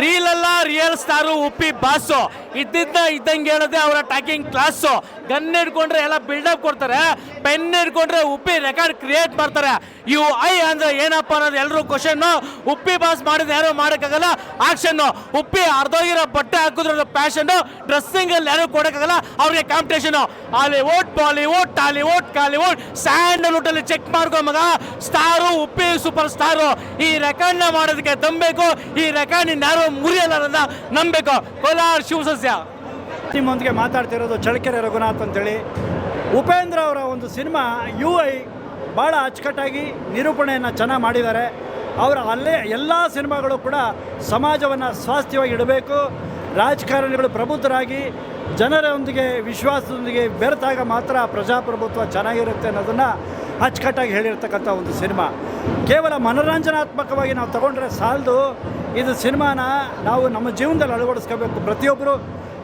Reel ಅಲ್ಲ real star Uppi boss. ಇದ್ದಿದ್ದ ಇದ್ದಂಗೆ ಹೇಳದೆ ಅವರ ಟಾಕಿಂಗ್ ಕ್ಲಾಸು ಗನ್ ಹಿಡ್ಕೊಂಡ್ರೆ ಎಲ್ಲ ಬಿಲ್ಡಪ್ ಕೊಡ್ತಾರೆ. ಪೆನ್ ಹಿಡ್ಕೊಂಡ್ರೆ ಉಪ್ಪಿ ರೆಕಾರ್ಡ್ ಕ್ರಿಯೇಟ್ ಮಾಡ್ತಾರೆ. ಯು ಐ ಅಂದ್ರೆ ಏನಪ್ಪ ಅನ್ನೋದು ಎಲ್ಲರೂ ಕ್ವಶನ್ ಉಪ್ಪಿ ಬಾಸ್ ಮಾಡಿದ ಯಾರು ಮಾಡೋಕ್ಕಾಗಲ್ಲ? ಆಕ್ಷನ್ ಉಪ್ಪಿ ಅರ್ಧೋಗಿರೋ ಬಟ್ಟೆ ಹಾಕಿದ್ರೆ ಪ್ಯಾಷನ್ನು ಡ್ರೆಸ್ಸಿಂಗ್ ಅಲ್ಲಿ ಯಾರು ಕೊಡೋಕ್ಕಾಗಲ್ಲ? ಅವ್ರಿಗೆ competition Hollywood Bollywood Tollywood Kollywood Sandalwood ಅಲ್ಲಿ ಚೆಕ್ ಮಾಡ್ಕೊ ಮಗ. ಸ್ಟಾರು ಉಪ್ಪಿ ಸೂಪರ್ ಸ್ಟಾರು ಈ ರೆಕಾರ್ಡ್ನ ಮಾಡೋದಕ್ಕೆ ತಂಬೇಕು ಈ ರೆಕಾರ್ಡ್ ಇನ್ಯಾರು ಮುರಿಯಲ್ಲ ಅನ್ನೋದನ್ನ ನಂಬಬೇಕು. ಕೋಲಾರ ಶಿವಸಸ್ಯ. ನಿಮ್ಮೊಂದಿಗೆ ಮಾತಾಡ್ತಿರೋದು ಚಳಕೆರೆ ರಘುನಾಥ್ ಅಂತೇಳಿ. ಉಪೇಂದ್ರ ಅವರ ಒಂದು ಸಿನಿಮಾ ಯು ಐ ಭಾಳ ಅಚ್ಚುಕಟ್ಟಾಗಿ ನಿರೂಪಣೆಯನ್ನು ಚೆನ್ನಾಗಿ ಮಾಡಿದ್ದಾರೆ. ಅವರ ಅಲ್ಲೇ ಎಲ್ಲ ಸಿನಿಮಾಗಳು ಕೂಡ ಸಮಾಜವನ್ನು ಸ್ವಾಸ್ಥ್ಯವಾಗಿ ಇಡಬೇಕು. ರಾಜಕಾರಣಿಗಳು ಪ್ರಬುದ್ಧರಾಗಿ, ಜನರೊಂದಿಗೆ ವಿಶ್ವಾಸದೊಂದಿಗೆ ಬೆರೆತಾಗ ಮಾತ್ರ ಪ್ರಜಾಪ್ರಭುತ್ವ ಚೆನ್ನಾಗಿರುತ್ತೆ ಅನ್ನೋದನ್ನು ಅಚ್ಚುಕಟ್ಟಾಗಿ ಹೇಳಿರ್ತಕ್ಕಂಥ ಒಂದು ಸಿನಿಮಾ. ಕೇವಲ ಮನೋರಂಜನಾತ್ಮಕವಾಗಿ ನಾವು ತಗೊಂಡ್ರೆ ಸಾಲದು ಇದು ಸಿನಿಮಾನ ನಾವು ನಮ್ಮ ಜೀವನದಲ್ಲಿ ಅಳವಡಿಸ್ಕೋಬೇಕು. ಪ್ರತಿಯೊಬ್ಬರು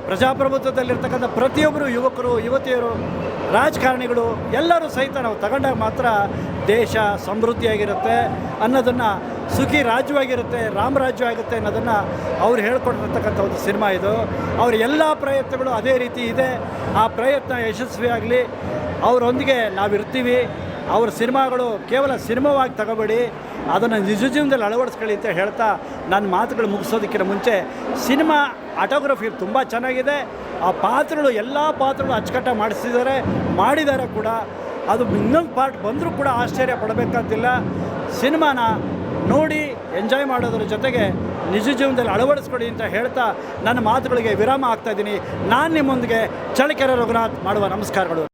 ಪ್ರಜಾಪ್ರಭುತ್ವದಲ್ಲಿರ್ತಕ್ಕಂಥ ಪ್ರತಿಯೊಬ್ಬರು ಯುವಕರು, ಯುವತಿಯರು, ರಾಜಕಾರಣಿಗಳು ಎಲ್ಲರೂ ಸಹಿತ ನಾವು ತಗೊಂಡಾಗ ಮಾತ್ರ ದೇಶ ಸಮೃದ್ಧಿಯಾಗಿರುತ್ತೆ ಅನ್ನೋದನ್ನು ಸುಖಿ ರಾಜ್ಯವಾಗಿರುತ್ತೆ ರಾಮರಾಜ್ಯ ಆಗುತ್ತೆ ಅನ್ನೋದನ್ನು ಅವ್ರು ಹೇಳ್ಕೊಂಡಿರ್ತಕ್ಕಂಥ ಒಂದು ಸಿನಿಮಾ ಇದು. ಅವ್ರ ಎಲ್ಲ ಪ್ರಯತ್ನಗಳು ಅದೇ ರೀತಿ ಇದೆ. ಆ ಪ್ರಯತ್ನ ಯಶಸ್ವಿಯಾಗಲಿ. ಅವರೊಂದಿಗೆ ನಾವಿರ್ತೀವಿ. ಅವ್ರ ಸಿನಿಮಾಗಳು ಕೇವಲ ಸಿನಿಮಾವಾಗಿ ತಗೋಬೇಡಿ. ಅದನ್ನು ನಿಜ ಜೀವನದಲ್ಲಿ ಅಳವಡಿಸ್ಕೊಳ್ಳಿ ಅಂತ ಹೇಳ್ತಾ ನನ್ನ ಮಾತುಗಳು ಮುಗಿಸೋದಕ್ಕಿಂತ ಮುಂಚೆ ಸಿನಿಮಾ ಆಟೋಗ್ರಫಿ ತುಂಬ ಚೆನ್ನಾಗಿದೆ. ಆ ಪಾತ್ರಗಳು, ಎಲ್ಲ ಪಾತ್ರಗಳು ಅಚ್ಚುಕಟ್ಟಾಗಿ ಮಾಡಿಸಿದ್ದಾರೆ ಮಾಡಿದ್ದಾರೆ ಕೂಡ. ಅದು ಇನ್ನೊಂದು ಪಾರ್ಟ್ ಬಂದರೂ ಕೂಡ ಆಶ್ಚರ್ಯ ಪಡಬೇಕಂತಿಲ್ಲ. ಸಿನಿಮಾನ ನೋಡಿ, ಎಂಜಾಯ್ ಮಾಡೋದ್ರ ಜೊತೆಗೆ ನಿಜ ಜೀವನದಲ್ಲಿ ಅಳವಡಿಸ್ಕೊಡಿ ಅಂತ ಹೇಳ್ತಾ ನನ್ನ ಮಾತುಗಳಿಗೆ ವಿರಾಮ ಆಗ್ತಾ ಇದ್ದೀನಿ. ನಾನು ನಿಮ್ಮೊಂದಿಗೆ ಚಳಕೆರೆ ರಘುನಾಥ್ ಮಾಡುವ ನಮಸ್ಕಾರಗಳು.